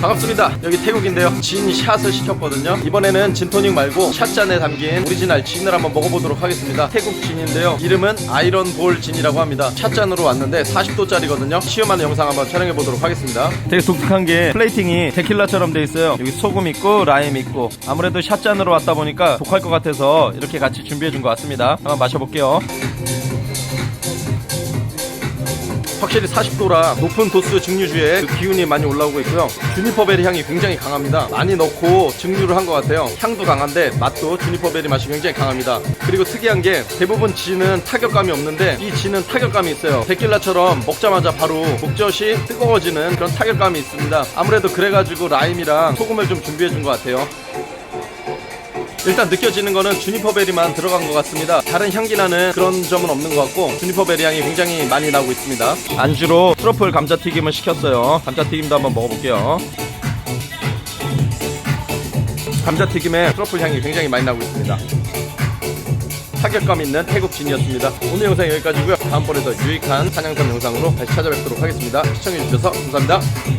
반갑습니다. 여기 태국인데요. 진 샷을 시켰거든요. 이번에는 진토닉 말고 샷잔에 담긴 오리지널 진을 한번 먹어보도록 하겠습니다. 태국 진인데요. 이름은 아이런 볼 진이라고 합니다. 샷잔으로 왔는데 40도짜리거든요. 시음하는 영상 한번 촬영해 보도록 하겠습니다. 되게 독특한 게 플레이팅이 데킬라처럼 돼 있어요. 여기 소금 있고 라임 있고 아무래도 샷잔으로 왔다 보니까 독할 것 같아서 이렇게 같이 준비해 준 것 같습니다. 한번 마셔볼게요. 확실히 40도라 높은 도수 증류주에 그 기운이 많이 올라오고 있고요. 주니퍼베리 향이 굉장히 강합니다. 많이 넣고 증류를 한 것 같아요. 향도 강한데 맛도 주니퍼베리 맛이 굉장히 강합니다. 그리고 특이한 게 대부분 진은 타격감이 없는데 이 진은 타격감이 있어요. 데킬라처럼 먹자마자 바로 목젖이 뜨거워지는 그런 타격감이 있습니다. 아무래도 그래가지고 라임이랑 소금을 좀 준비해 준 것 같아요. 일단 느껴지는 거는 주니퍼 베리만 들어간 것 같습니다. 다른 향기 나는 그런 점은 없는 것 같고 주니퍼 베리 향이 굉장히 많이 나고 있습니다. 안주로 트러플 감자튀김을 시켰어요. 감자튀김도 한번 먹어볼게요. 감자튀김에 트러플 향이 굉장히 많이 나고 있습니다. 타격감 있는 태국 진이었습니다. 오늘 영상 여기까지고요. 다음번에 더 유익한 산양선 영상으로 다시 찾아뵙도록 하겠습니다. 시청해주셔서 감사합니다.